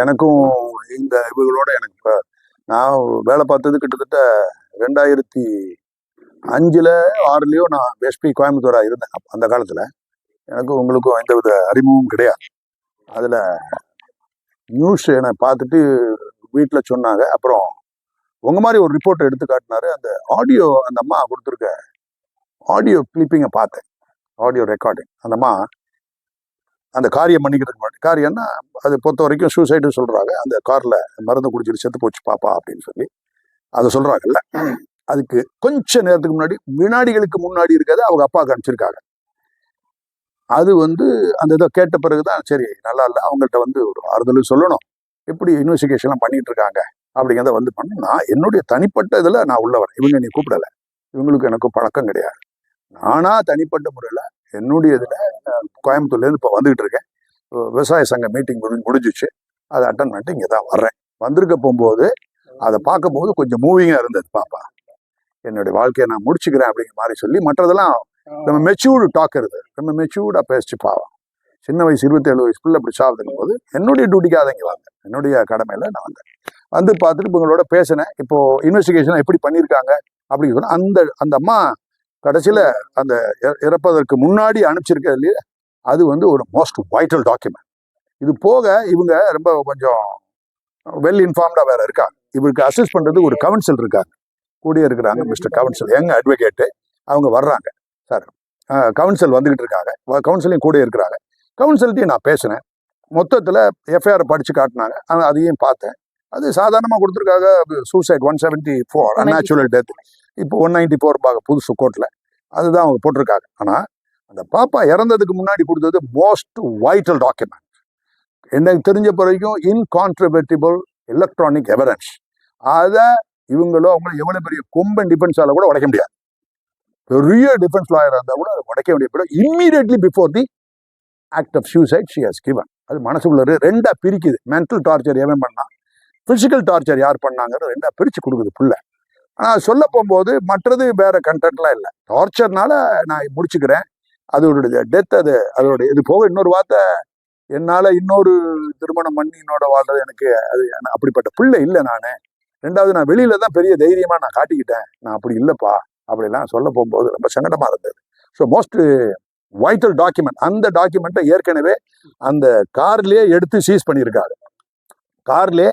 எனக்கும் இந்த இவங்களோட எனக்கு இப்போ நான் வேலை பார்த்தது கிட்டத்தட்ட ரெண்டாயிரத்தி அஞ்சில் ஆறுலேயோ நான் எஸ்பி கோயம்புத்தூராக இருந்தேன். அந்த காலத்தில் எனக்கும் உங்களுக்கும் எந்தவித அறிமுகமும் கிடையாது. அதில் நியூஸ் என்னை பார்த்துட்டு வீட்டில் சொன்னாங்க. அப்புறம் உங்கள் மாதிரி ஒரு ரிப்போர்ட் எடுத்து காட்டினாரு. அந்த ஆடியோ அந்த அம்மா கொடுத்துருக்க ஆடியோ கிளிப்பிங்கை பார்த்தேன். ஆடியோ ரெக்கார்டிங் அந்த அம்மா அந்த காரியம் பண்ணிக்கிறதுக்கு முன்னாடி. காரியம்னா அது பொறுத்த வரைக்கும் சூசைடுன்னு சொல்கிறாங்க அந்த காரில் மருந்து குடிச்சிட்டு செத்து போச்சு பாப்பா அப்படின்னு சொல்லி. அதை சொல்கிறாங்கல்ல அதுக்கு கொஞ்ச நேரத்துக்கு முன்னாடி வினாடிகளுக்கு முன்னாடி இருக்கிறத அவங்க அப்பாவுக்கு அனுப்பிச்சிருக்காங்க அது வந்து அந்த இதை கேட்ட பிறகு தான் சரி நல்லா இல்லை அவங்கள்ட்ட வந்து ஒரு ஆறுதலும் சொல்லணும். எப்படி இன்வெஸ்டிகேஷன்லாம் பண்ணிட்டு இருக்காங்க அப்படிங்கிறத வந்து பண்ணணும் நான் என்னுடைய தனிப்பட்ட இதில் நான் உள்ள வரேன். இவங்க நீ கூப்பிடல. இவங்களுக்கு எனக்கும் பழக்கம் கிடையாது. நானாக தனிப்பட்ட முறையில் என்னுடைய இதில் கோயம்புத்தூர்லேருந்து இப்போ வந்துகிட்டு இருக்கேன். விவசாய சங்க மீட்டிங் முடிஞ்சு முடிஞ்சிச்சு. அதை அட்டன் பண்ணிட்டு இங்கே தான் வர்றேன். வந்திருக்க போகும்போது அதை பார்க்கும்போது கொஞ்சம் மூவிங்காக இருந்தது பாப்பா. என்னுடைய வாழ்க்கையை நான் முடிச்சுக்கிறேன் அப்படிங்கிற மாதிரி சொல்லி மற்றதெல்லாம் நம்ம மெச்சூர்டு டாக் இருக்கு நம்ம மெச்சூர்டாக பேசிச்சு பாவம். சின்ன வயசு இருபத்தேழு வயசு பிள்ளை அப்படி சாப்பிடுக்கும் போது என்னுடைய டியூட்டிக்காக இங்கே வந்தேன். என்னுடைய கடமையில் நான் வந்தேன். வந்து பார்த்துட்டு இப்போ உங்களோட பேசினேன். இப்போ இன்வெஸ்டிகேஷன் எப்படி பண்ணியிருக்காங்க அப்படின்னு சொன்னா அந்த அந்த அம்மா கடைசியில் அந்த இற- இறப்பதற்கு முன்னாடி அனுப்பிச்சிருக்க இல்லையா? அது வந்து ஒரு மோஸ்ட் வைட்டல் டாக்குமெண்ட் இது போக இவங்க ரொம்ப கொஞ்சம் வெல் இன்ஃபார்ம்டாக வேற இருக்காங்க. இவருக்கு அசிஸ்ட் பண்ணுறது ஒரு கவுன்சில் இருக்காங்க. கூடிய இருக்கிறாங்க மிஸ்டர் கவுன்சில் எங்க அட்வொகேட்டு அவங்க வர்றாங்க. சார் கவுன்சில் வந்துக்கிட்டு இருக்காங்க. கவுன்சிலையும் கூட இருக்கிறாங்க. கவுன்சில்ட்டையும் நான் பேசினேன். மொத்தத்தில் எஃப்ஐஆர் படித்து காட்டினாங்க. ஆனால் அதையும் பார்த்தேன். அது சாதாரணமாக கொடுத்துருக்காங்க. Suicide one seventy four unnatural death இப்போ ஒன் நைன்டி ஃபோர் பாக புதுசு கோர்ட்டில் அதுதான் அவங்க போட்டிருக்காங்க. ஆனால் அந்த பாப்பா இறந்ததுக்கு முன்னாடி கொடுத்தது மோஸ்ட் வைட்டல் டாக்குமெண்ட் எனக்கு தெரிஞ்ச பிறகும் இன்கான்ட்ரவர்டிபிள் எலக்ட்ரானிக் எவிடன்ஸ் அதை இவங்களோ அவங்களும் எவ்வளோ பெரிய கொம்பன் டிஃபென்ஸால கூட உடைக்க முடியாது. பெரிய டிஃபென்ஸ் லாயராக இருந்தால் கூட அதை உடைக்க முடியாது. Immediately before the act of suicide she has given அது மனசுக்குள்ள ரெண்டாக பிரிக்குது. மென்டல் டார்ச்சர் எவன் பண்ணா ஃபிசிக்கல் டார்ச்சர் யார் பண்ணாங்கிறது ரெண்டாக பிரித்து கொடுக்குது புள்ள. ஆனால் சொல்ல போகும்போது மற்றது வேற கண்டென்ட்லாம் இல்லை. டார்ச்சர்னால நான் முடிச்சுக்கிறேன். அதோடைய டெத் அது அதோட இது போக இன்னொரு வார்த்தை என்னால் இன்னொரு திருமணம் பண்ணி என்னோட வாழ்றது எனக்கு அது எனக்கு அப்படிப்பட்ட பிள்ளை இல்லை நான். ரெண்டாவது நான் வெளியில தான் பெரிய தைரியமாக நான் காட்டிக்கிட்டேன். நான் அப்படி இல்லைப்பா அப்படிலாம் சொல்ல போகும்போது ரொம்ப சங்கடமாக இருந்தது. ஸோ மோஸ்ட் வைட்டல் டாக்குமெண்ட் அந்த டாக்குமெண்ட்டை ஏற்கனவே அந்த கார்லேயே எடுத்து சீஸ் பண்ணியிருக்காரு. கார்லேயே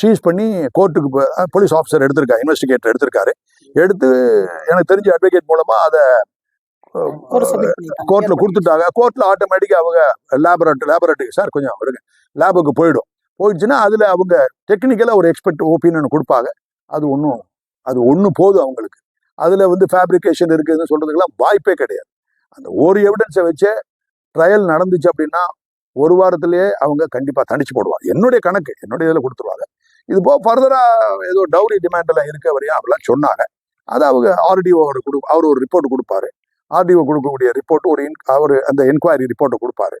சீஸ் பண்ணி கோர்ட்டுக்கு போலீஸ் ஆஃபீஸர் எடுத்திருக்காரு இன்வெஸ்டிகேட்டர் எடுத்திருக்காரு. எடுத்து எனக்கு தெரிஞ்ச அட்வொகேட் மூலமா அதை. கோர்ட்ல கொடுத்துட்டாங்க. கோர்ட்ல ஆட்டோமேட்டிக்கா அவங்க லேபரேட்டரி லேபரேட்டரி சார் கொஞ்சம் வருங்க லேபுக்கு போயிடும். போயிடுச்சுன்னா அதுல அவங்க டெக்னிக்கலா ஒரு எக்ஸ்பெக்ட் ஒப்பீனியன் கொடுப்பாங்க. அது ஒன்றும் அது ஒன்று போதும் அவங்களுக்கு. அதுல வந்து ஃபேப்ரிகேஷன் இருக்குதுன்னு சொல்றதுக்கெல்லாம் வாய்ப்பே கிடையாது. அந்த ஒரு எவிடன்ஸை வச்சே ட்ரையல் நடந்துச்சு அப்படின்னா ஒரு வாரத்திலேயே அவங்க கண்டிப்பா தண்டிச்சு போடுவாங்க. என்னுடைய கணக்கு என்னுடைய இதில் கொடுத்துருவாங்க. இது போக ஃபர்தராக ஏதோ டவுரி டிமாண்டெல்லாம் இருக்க வரையும் அப்படிலாம் சொன்னாங்க. அது அவங்க ஆர்டிஓட கொடு அவர் ஒரு ரிப்போர்ட் கொடுப்பாரு. ஆர்டிஓ கொடுக்கக்கூடிய ரிப்போர்ட் ஒரு இன் அவர் அந்த என்கொயரி ரிப்போர்ட்டை கொடுப்பாரு.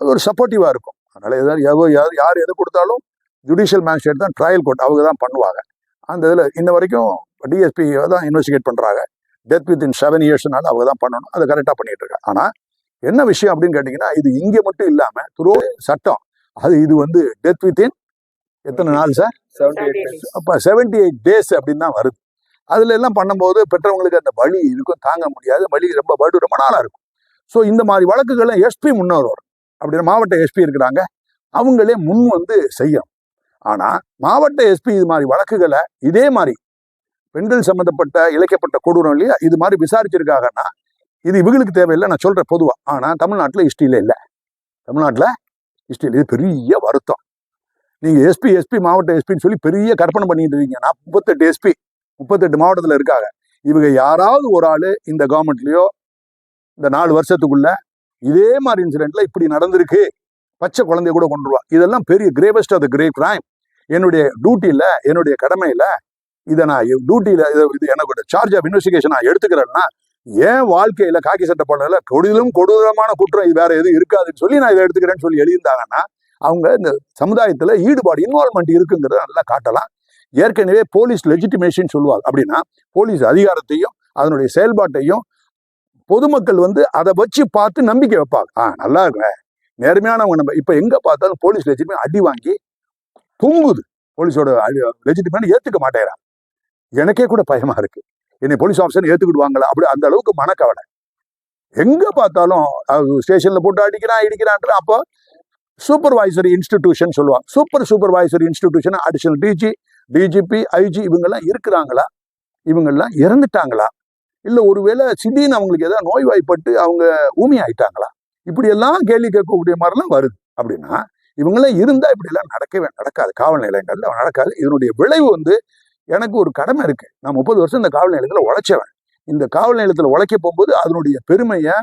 அது ஒரு சப்போர்ட்டிவாக இருக்கும். அதனால் ஏதாவது எவ்வளோ யார் யார் எது கொடுத்தாலும் ஜுடிஷியல் மேஜிஸ்ட்ரேட் தான் ட்ரையல் கோர்ட் அவங்க தான் பண்ணுவாங்க. அந்த இதில் இன்ன வரைக்கும் டிஎஸ்பி தான் இன்வெஸ்டிகேட் பண்ணுறாங்க டெத் வித் இன் செவன் இயர்ஸ்னால அவங்க தான் பண்ணணும். அதை கரெக்டாக பண்ணிட்டு இருக்காங்க. என்ன விஷயம் அப்படின்னு கேட்டிங்கன்னா இது இங்கே மட்டும் இல்லாமல் துரோ சட்டம் அது இது வந்து டெத் வித் இன் எத்தனை நாள் சார்? அப்போ செவன்டி எயிட் டேஸ் அப்படின்னு தான் வருது. அதுல எல்லாம் பண்ணும்போது பெற்றவங்களுக்கு அந்த வலி இருக்கும் தாங்க முடியாது. வலி ரொம்ப வடு ரொம்ப நாளா இருக்கும். ஸோ இந்த மாதிரி வழக்குகளை எஸ்பி முன்னோர் அப்படின்னா மாவட்ட எஸ்பி இருக்கிறாங்க. அவங்களே முன் வந்து செய்யணும். ஆனா மாவட்ட எஸ்பி இது மாதிரி வழக்குகளை இதே மாதிரி பெண்கள் சம்பந்தப்பட்ட இழைக்கப்பட்ட கொடூரம் இல்லையா? இது மாதிரி விசாரிச்சிருக்காங்கன்னா இது இவங்களுக்கு தேவையில்லை. நான் சொல்றேன் பொதுவா. ஆனா தமிழ்நாட்டுல ஹிஸ்டரியில இல்லை. தமிழ்நாட்டுல ஹிஸ்டரியில் இது பெரிய வருத்தம். நீங்கள் எஸ்பி எஸ்பி மாவட்ட எஸ்பின்னு சொல்லி பெரிய கற்பனை பண்ணிட்டு இருக்கீங்க. நான் முப்பத்தெட்டு எஸ்பி முப்பத்தெட்டு மாவட்டத்தில் இருக்காங்க. இவங்க யாராவது ஒரு ஆள் இந்த கவர்மெண்ட்லேயோ இந்த நாலு வருஷத்துக்குள்ள இதே மாதிரி இன்சிடென்ட்ல இப்படி நடந்திருக்கு. பச்சை குழந்தைய கூட கொண்டுருவா இதெல்லாம் பெரிய gravest of the great crime என்னுடைய டியூட்டியில் என்னுடைய கடமையில் இதை நான் டியூட்டியில இது எனக்கு சார்ஜ் ஆஃப் இன்வெஸ்டிகேஷன் நான் எடுத்துக்கிறேன்னா ஏன் வாழ்க்கையில் காக்கி சட்டை போடல கொடிலும் கொடூரமான குற்றம். இது வேற எதுவும் இருக்காதுன்னு சொல்லி நான் இதை எடுத்துக்கிறேன்னு சொல்லி எழுதியிருந்தாங்கன்னா அவங்க இந்த சமுதாயத்தில் ஈடுபாடு இன்வால்மெண்ட் இருக்குங்கிறத நல்லா காட்டலாம். ஏற்கனவே போலீஸ் லெஜிட்டிமேஷன் சொல்லுவாங்க. அப்படின்னா போலீஸ் அதிகாரத்தையும் அதனுடைய செயல்பாட்டையும் பொதுமக்கள் வந்து அதை வச்சு பார்த்து நம்பிக்கை வைப்பாங்க. ஆ நல்லா இருக்குங்க நேர்மையானவங்க நம்ம இப்போ எங்க பார்த்தாலும் போலீஸ் லெஜிட்டிமே அடி வாங்கி பொங்குது போலீஸோட லெஜிட்டிமேட் ஏத்துக்க மாட்டேறான் எனக்கே கூட பயமா இருக்கு. என்னை போலீஸ் ஆஃபீஸர் ஏத்துக்கிடுவாங்களா? அப்படி அந்த அளவுக்கு மனக்கவலை. எங்க பார்த்தாலும் ஸ்டேஷனில் போட்டு அடிக்கிறான் இடிக்கிறான் அப்போ சூப்பர்வைசரி இன்ஸ்டிடியூஷன் சொல்லுவாங்க. Super supervisory institution additional DG DGP IG இவங்கெல்லாம் இருக்கிறாங்களா? இவங்கெல்லாம் இறந்துட்டாங்களா? இல்லை ஒருவேளை திடீர்னு அவங்களுக்கு ஏதாவது நோய்வாய்ப்பட்டு அவங்க ஊமி ஆயிட்டாங்களா இப்படியெல்லாம் கேள்வி கேட்கக்கூடிய மாதிரிலாம் வருது. அப்படின்னா இவங்கெல்லாம் இருந்தால் இப்படியெல்லாம் நடக்கவே நடக்காது. காவல் நிலையங்கள்ல நடக்காது. இதனுடைய விளைவு வந்து எனக்கு ஒரு கடமை இருக்குது நான் முப்பது வருஷம் இந்த காவல் நிலையத்தில் உழைச்சவன். இந்த காவல் நிலையத்தில் உழைக்க போகும்போது அதனுடைய பெருமையை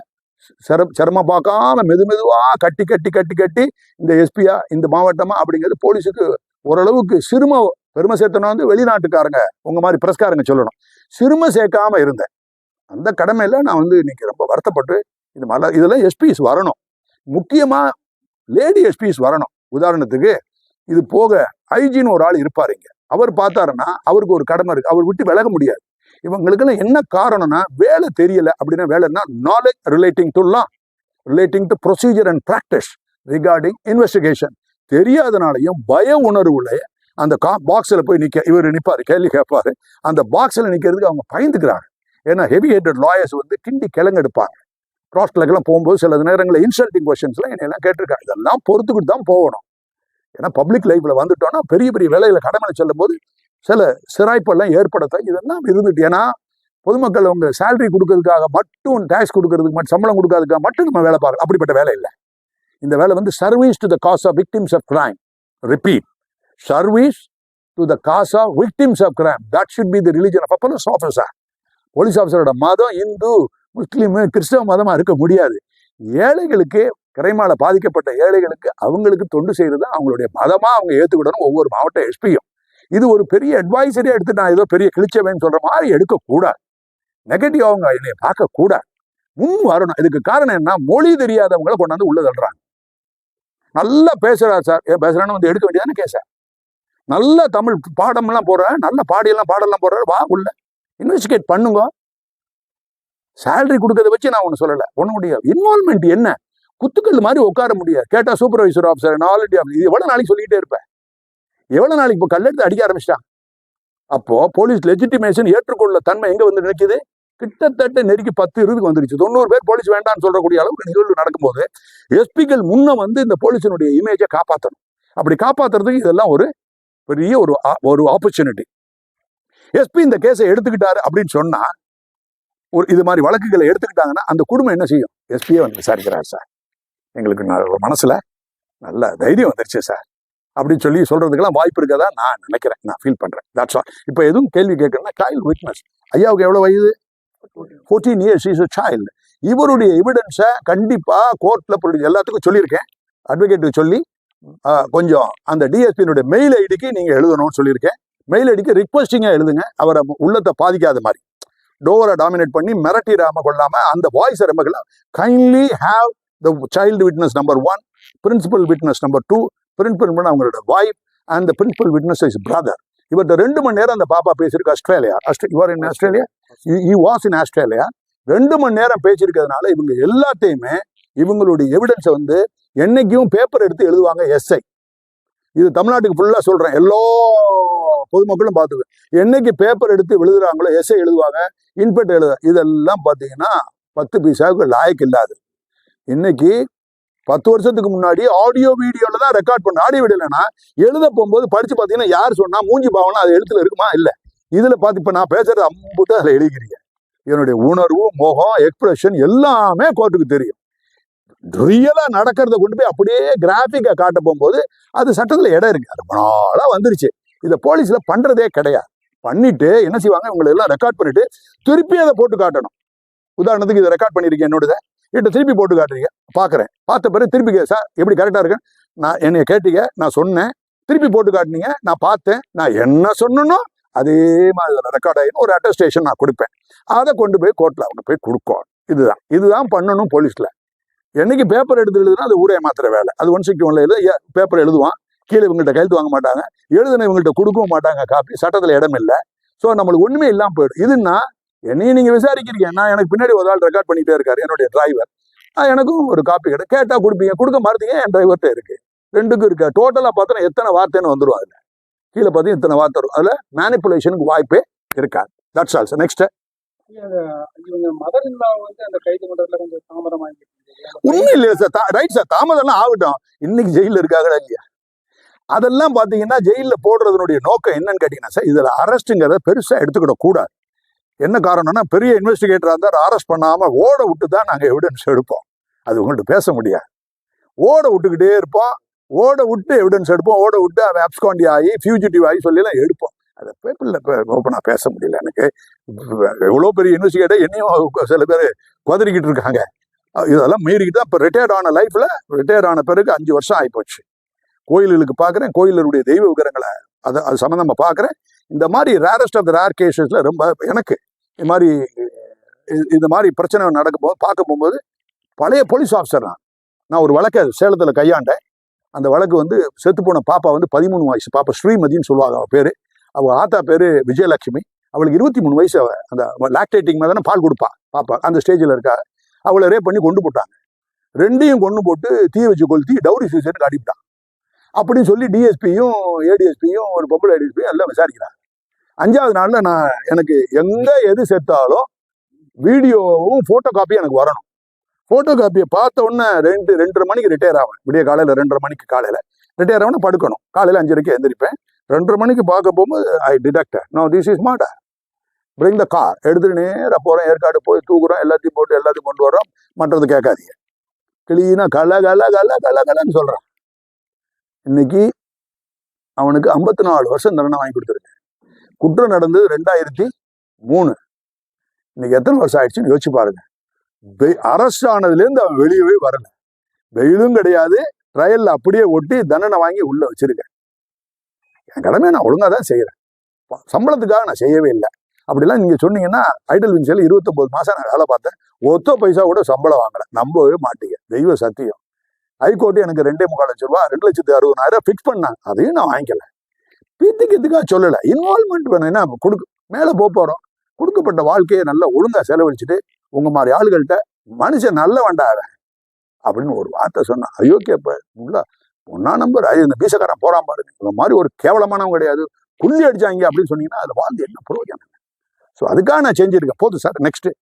சிர சிரமம் பார்க்காம மெது மெதுவாக கட்டி கட்டி கட்டி கட்டி இந்த எஸ்பியா இந்த மாவட்டமா அப்படிங்கிறது போலீஸுக்கு ஓரளவுக்கு சிறும பெருமை சேர்த்தனா வந்து வெளிநாட்டுக்காரங்க உங்கள் மாதிரி பிரஸ்காரங்க சொல்லணும். சிறுமை சேர்க்காம இருந்தேன். அந்த கடமையில் நான் வந்து இன்னைக்கு ரொம்ப வருத்தப்பட்டு இது மல இதெல்லாம் எஸ்பிஸ் வரணும். முக்கியமாக லேடி எஸ்பிஸ் வரணும். உதாரணத்துக்கு இது போக ஐஜின்னு ஒரு ஆள் இருப்பாருங்க அவர் பார்த்தாருன்னா அவருக்கு ஒரு கடமை இருக்குது அவர் விட்டு விலக முடியாது. இவங்களுக்கெல்லாம் என்ன காரணம்னா வேலை தெரியல அப்படின்னா வேலைன்னா knowledge relating to law relating to procedure and practice regarding investigation தெரியாதனாலையும் பய உணர்வுல அந்த கா பாக்ஸில் போய் நிற்க இவர் நிற்பார் கேள்வி கேட்பாரு அந்த பாக்ஸில் நிற்கிறதுக்கு அவங்க பயந்துக்கிறாங்க. ஏன்னா ஹெவி ஹேட்டட் லாயர்ஸ் வந்து கிண்டி கிளங்கெடுப்பாங்க கிராஸ் போகும்போது சில நேரங்களில் இன்சல்ட்டிங் கொஷின்ஸ்லாம் என்னெல்லாம் கேட்டிருக்காங்க. இதெல்லாம் பொறுத்துக்கிட்டு தான் போகணும். ஏன்னா பப்ளிக் லைஃப்ல வந்துட்டோம்னா பெரிய பெரிய வேலையில் கடமையில செல்லும் போது சில சிராய்ப்பெல்லாம் ஏற்படுத்த இதெல்லாம் இருந்துட்டு ஏன்னா பொதுமக்கள் அவங்க சேலரி கொடுக்கறதுக்காக மட்டும் டேக்ஸ் கொடுக்கறதுக்கு மட்டும் சம்பளம் கொடுக்கறதுக்காக மட்டும் நம்ம வேலை பார்க்கணும் அப்படிப்பட்ட வேலை இல்லை. இந்த வேலை வந்து service to the cause of victims of crime repeat service to the cause of victims of crime that should be the religion of police officer police ஆஃபீஸரோட மதம் இந்து முஸ்லீம் கிறிஸ்தவ மதமாக இருக்க முடியாது. ஏழைகளுக்கு கிரைமால பாதிக்கப்பட்ட ஏழைகளுக்கு அவங்களுக்கு தொண்டு செய்கிறது அவங்களுடைய மதமாக அவங்க ஏற்றுக்கிடணும் ஒவ்வொரு மாவட்ட எஸ்பியும் இது ஒரு பெரிய அட்வைசரியா எடுத்து நான் ஏதோ பெரிய கிழிச்சவேன்னு சொல்ற மாதிரி எடுக்கக்கூடாது. நெகட்டிவ் அவங்க என்னை பார்க்கக்கூடாது. முன் வரணும். இதுக்கு காரணம் என்ன? மொழி தெரியாதவங்களை கொண்டாந்து உள்ள தள்ளுறாங்க. நல்லா பேசுறாரு சார் ஏன் பேசுகிறான்னு வந்து எடுக்க வேண்டியதானே கேச நல்ல தமிழ் பாடம்லாம் போடுறேன் நல்ல பாடியெல்லாம் பாடலாம் போடுறாரு. வா உள்ள. இன்வெஸ்டிகேட் பண்ணுங்க. சேலரி கொடுக்கறத வச்சு நான் ஒன்று சொல்லலை. உன்னுடைய இன்வால்மெண்ட் என்ன? குத்துக்கல் மாதிரி உட்கார முடியாது. கேட்டால் சூப்பர்வைசர் ஆஃபீஸர் நாலடி ஆஃபீஸர் இது எவ்வளோ நாளைக்கு சொல்லிக்கிட்டே இருப்பேன் எவ்வளோ நாளைக்கு இப்போ கல்லெடுத்து அடிக்க ஆரம்பிச்சிட்டான்? அப்போது போலீஸ் லெஜிட்டிமேஷன் ஏற்றுக்கொள்ள தன்மை எங்கே வந்து நினைக்குது? கிட்டத்தட்ட நெருக்கி பத்து இருபதுக்கு வந்துருச்சு. தொண்ணூறு பேர் போலீஸ் வேண்டாம்னு சொல்லக்கூடிய அளவுக்கு நிகழ்வு நடக்கும்போது எஸ்பிகள் முன்ன வந்து இந்த போலீஸினுடைய இமேஜை காப்பாற்றணும் அப்படி காப்பாற்றுறதுக்கு இதெல்லாம் ஒரு பெரிய ஒரு ஆ- ஒரு ஆப்பர்ச்சுனிட்டி எஸ்பி இந்த கேஸை எடுத்துக்கிட்டாரு அப்படின்னு சொன்னால் ஒரு இது மாதிரி வழக்குகளை எடுத்துக்கிட்டாங்கன்னா அந்த குடும்பம் என்ன செய்யும்? எஸ்பியே வந்து விசாரிக்கிறார் சார். எங்களுக்கு மனசில் நல்ல தைரியம் வந்துருச்சு சார். அப்படின்னு சொல்லி சொல்றதுக்கெல்லாம் வாய்ப்பு இருக்கதா நான் நினைக்கிறேன். நான் ஃபீல் பண்றேன். தட்ஸ் ஆல் இப்போ எதுவும் கேள்வி கேட்கணும்னா சைல்டு விட்னஸ் ஐயாவுக்கு எவ்வளவு வயது? ஃபோர்டீன் இயர்ஸ் இஸ் சைல்டு இவருடைய எவிடன்ஸை கண்டிப்பா கோர்ட்ல எல்லாத்துக்கும் சொல்லியிருக்கேன். அட்வொகேட்டுக்கு சொல்லி கொஞ்சம் அந்த டிஎஸ்பியினுடைய மெயில் ஐடிக்கு நீங்க எழுதணும்னு சொல்லியிருக்கேன். மெயில் ஐடிக்கு ரிக்வஸ்டிங்காக எழுதுங்க. அவரை உள்ளத்தை பாதிக்காத மாதிரி. டோவரை டாமினேட் பண்ணி மிரட்டிடாம கொள்ளாமல் அந்த வாய்ஸ் ரொம்ப kindly have the child witness number one principal witness number two principal அவங்களோட wife and principal witness is brother இவர்கிட்ட ரெண்டு மணி நேரம் அந்த பாப்பா பேசியிருக்கு Australia. Your in Australia? You was in Australia. ரெண்டு மணி நேரம் பேசியிருக்கிறதுனால இவங்க எல்லாத்தையுமே இவங்களுடைய எவிடன்ஸை வந்து என்னைக்கும் பேப்பர் எடுத்து எழுதுவாங்க எஸ்ஐ இது தமிழ்நாட்டுக்கு ஃபுல்லாக சொல்கிறேன் எல்லா பொதுமக்களும் பார்த்துக்க. என்னைக்கு பேப்பர் எடுத்து எழுதுறாங்களோ எஸ்ஐ எழுதுவாங்க இன்பெட் எழுத இதெல்லாம் பார்த்தீங்கன்னா பத்து பைசாவுக்கு லாய்க்கு இல்லாது. இன்னைக்கு பத்து வருஷத்துக்கு முன்னாடி ஆடியோ வீடியோல தான் ரெக்கார்ட் பண்ண ஆடியோ வீடியோலனா எழுத போகும்போது படிச்சு பார்த்தீங்கன்னா யார் சொன்னா மூஞ்சி பாவனா அது எழுத்துல இருக்குமா? இல்லை. இதுல பார்த்து இப்போ நான் பேசுறது அம்புட்டு அதில் எழுதிக்கிறீங்க. என்னுடைய உணர்வு முகம் எக்ஸ்பிரஷன் எல்லாமே கோர்ட்டுக்கு தெரியும். ரியலாக நடக்கிறத கொண்டு போய் அப்படியே கிராஃபிக்கை காட்ட போகும்போது அது சட்டத்தில் இடம் இருக்கு. ரொம்ப நாளாக வந்துருச்சு. இதை போலீஸில் பண்ணுறதே கிடையாது. பண்ணிட்டு என்ன செய்வாங்க? இவங்களை எல்லாம் ரெக்கார்ட் பண்ணிட்டு திருப்பி அதை போட்டு காட்டணும். உதாரணத்துக்கு இதை ரெக்கார்ட் பண்ணியிருக்கேன் என்னோடதை. இட்ட திருப்பி போட்டு காட்டுறீங்க. பார்க்குறேன் பார்த்த பிறகு திருப்பி சார் எப்படி கரெக்டாக இருக்கு? நான் என்னை கேட்டீங்க நான் சொன்னேன். திருப்பி போட்டு காட்டுனீங்க நான் பார்த்தேன். நான் என்ன சொன்னனோ அதே மாதிரி ரெக்கார்ட் ஆகிடும் ஒரு அட்டஸ்டேஷன் நான் கொடுப்பேன். அதை கொண்டு போய் கோர்ட்டில் அவங்க போய் கொடுக்கும் இதுதான். இதுதான் பண்ணணும் போலீஸில் என்னைக்கு பேப்பர் எடுத்து எழுதுனா அது ஊரே மாத்திர வேலை. அது ஒன் சிக்ஸ்டி ஒன்ல எழுத பேப்பர் எழுதுவான். கீழே இவங்கள்ட்ட கையெழுத்து வாங்க மாட்டாங்க. எழுதுன இவங்கள்ட்ட கொடுக்கவும் மாட்டாங்க காப்பி சட்டத்தில் இடம் இல்லை. ஸோ நம்மளுக்கு ஒன்றுமே இல்லாமல் போயிடும். இதுன்னா என்னையும் நீங்க விசாரிக்கிறீங்க. நான் எனக்கு பின்னாடி ஒரு ஆள் ரெக்கார்ட் பண்ணிட்டே இருக்காரு என்னுடைய டிரைவர் எனக்கும் ஒரு காப்பி கிடையாது கேட்டா கொடுப்பீங்க கொடுக்க மாட்டீங்க என் டிரைவர்கிட்ட இருக்கு. ரெண்டுக்கும் இருக்க. டோட்டலா பார்த்தோன்னா எத்தனை வார்த்தைன்னு வந்துரும் அதுல. கீழே பார்த்தீங்கன்னா இத்தனை வார்த்தை வரும். அதுல மேனிப்புலேஷனுக்கு வாய்ப்பே இருக்காது. தட்ஸ் ஆல்சோ நெக்ஸ்ட் இவங்க மதர் இல்லா வந்து அந்த கைது பண்றதுல கொஞ்சம் தாமதம் ஆகிட்டு உண்மை இல்லையா சார் ரைட் சார் தாமதம்லாம் ஆகட்டும். இன்னைக்கு ஜெயில இருக்காங்களா இல்லையா? அதெல்லாம் பாத்தீங்கன்னா ஜெயில போடுறதுனுடைய நோக்கம் என்னன்னு கேட்டீங்கன்னா சார் இதுல அரெஸ்ட்டுங்கிறத பெருசா எடுத்துக்கிட கூடாது என்ன காரணம்னா பெரிய இன்வெஸ்டிகேட்டராக இருந்தால் அரெஸ்ட் பண்ணாமல் ஓட விட்டு தான் நாங்கள் எவிடன்ஸ் எடுப்போம். அது உங்கள்கிட்ட பேச முடியாது. ஓட விட்டுக்கிட்டே இருப்போம். ஓட விட்டு எவிடன்ஸ் எடுப்போம். ஓட விட்டு அவன் அப்ஸ்காண்டி ஆகி ஃபியூஜிட்டிவ் ஆகி சொல்லலாம் எடுப்போம். அதை பேப்பரில் ஓப்பனாக பேச முடியல எனக்கு. எவ்வளோ பெரிய இன்வெஸ்டிகேட்டர் என்னையும் சில பேர் குதறிக்கிட்டு இருக்காங்க. இதெல்லாம் மீறிக்கிட்டு தான் இப்போ ரிட்டையர்ட் ஆன லைஃப்பில் ரிட்டையர்ட் ஆன பிறகு அஞ்சு வருஷம் ஆகிப்போச்சு கோயில்களுக்கு பார்க்குறேன் கோயிலருடைய தெய்வ விவரங்களை அதை அது சம்மந்தமாக பார்க்குறேன் இந்த மாதிரி ரேரஸ்ட் ஆஃப் த ரேர் கேசஸில் ரொம்ப எனக்கு இது மாதிரி இந்த மாதிரி பிரச்சனை நடக்கும்போது பார்க்க போகும்போது பழைய போலீஸ் ஆஃபீஸர் நான். நான் ஒரு வழக்கை சேலத்தில் கையாண்டேன். அந்த வழக்கு வந்து செத்து போன பாப்பா வந்து பதிமூணு வயசு. பாப்பா ஸ்ரீமதின்னு சொல்லுவாங்க அவள் பேர். அவள் ஆத்தா பேர் விஜயலட்சுமி. அவளுக்கு இருபத்தி மூணு வயசு அவள் அந்த லாக்டேட்டிங் மாதிரி பால் கொடுப்பா பாப்பா. அந்த ஸ்டேஜில் இருக்கா. அவளை ரேப் பண்ணி கொண்டு போட்டாங்க. ரெண்டையும் கொண்டு போட்டு தீ வச்சு கொளுத்தி டவுரி சூசைடு காட்டிவிட்டான் அப்படின்னு சொல்லி டிஎஸ்பியும் ஏடிஎஸ்பியும் ஒரு பொம்பளை ஏடிஎஸ்பியும் எல்லாம் விசாரிக்கிறாங்க. அஞ்சாவது நாளில் நான் எனக்கு எங்கே எது செத்தாலும் வீடியோவும் ஃபோட்டோ காப்பியும் எனக்கு வரணும். ஃபோட்டோ காப்பியை பார்த்த உடனே ரெண்டு ரெண்டரை மணிக்கு ரிட்டையர் ஆவேன். விடிய காலையில் ரெண்டரை மணிக்கு காலையில். ரிட்டையர் ஆகணும் படுக்கணும். காலையில் அஞ்சரைக்கு எந்திரிப்பேன். ரெண்டரை மணிக்கு பார்க்க போகும்போது I detect no this is மாட்டா பிரிங் த கார் எடுத்துகிட்டு நேராக போகிறோம் ஏற்காடு போய் தூக்குறோம் எல்லாத்தையும் போட்டு எல்லாத்தையும் கொண்டு வரோம் மற்றது கேட்காதீங்க. கிளீனாக கல கல கல கல கலன்னு சொல்கிறான் இன்னைக்கு அவனுக்கு ஐம்பத்தி நாலு வருஷம் தண்டனை வாங்கி கொடுத்துருக்கேன். குற்றம் நடந்தது ரெண்டாயிரத்தி மூணு. இன்னைக்கு எத்தனை வருஷம் ஆயிடுச்சுன்னு யோசிச்சு பாருங்க. அரஸ்ட் ஆனதுலேருந்து அவன் வெளியவே வரல. வெயிலும் கிடையாது. ட்ரையலில் அப்படியே ஒட்டி தண்டனை வாங்கி உள்ளே வச்சிருக்கேன் என் கடமையை நான் ஒழுங்காக தான் செய்கிறேன் சம்பளத்துக்காக நான் செய்யவே இல்லை. அப்படிலாம் நீங்கள் சொன்னீங்கன்னா ஐடல் வின்சியில் இருபத்தொம்போது மாதம் நான் வேலை பார்த்தேன். ஒத்த பைசா கூட சம்பளம் வாங்கலை. நம்பவே மாட்டீங்க. தெய்வ சத்தியம். ஹைகோர்ட்டு எனக்கு ரெண்டே முக்கால் லட்சம் ரூபா ரெண்டு லட்சத்தி அறுபதாயிரம் ஃபிக்ஸ் பண்ணாங்க அதையும் நான் வாங்கிக்கல. பீத்திக்கிறதுக்காக சொல்லலை? இன்வால்மெண்ட் வேணும். என்ன? கொடுக்க மேலே போக போகிறோம் கொடுக்கப்பட்ட வாழ்க்கையை நல்லா ஒழுங்காக செலவழிச்சுட்டு உங்கள் மாதிரி ஆளுகள்கிட்ட மனுஷன் நல்ல அவன். அப்படின்னு ஒரு வார்த்தை சொன்னான் அயோக்கியப்ப உள்ள ஒன்னா நம்பர் அது இந்த பீசக்காரன் போகிறான் பாருங்க இந்த மாதிரி ஒரு கேவலமானவன் கிடையாது. குள்ளி அடிச்சாங்க அப்படின்னு சொன்னீங்கன்னா அதில் வாழ்ந்து என்ன பிரயோஜனம் ஸோ அதுக்காக நான் செஞ்சுருக்கேன் போதும் சார். நெக்ஸ்ட்டு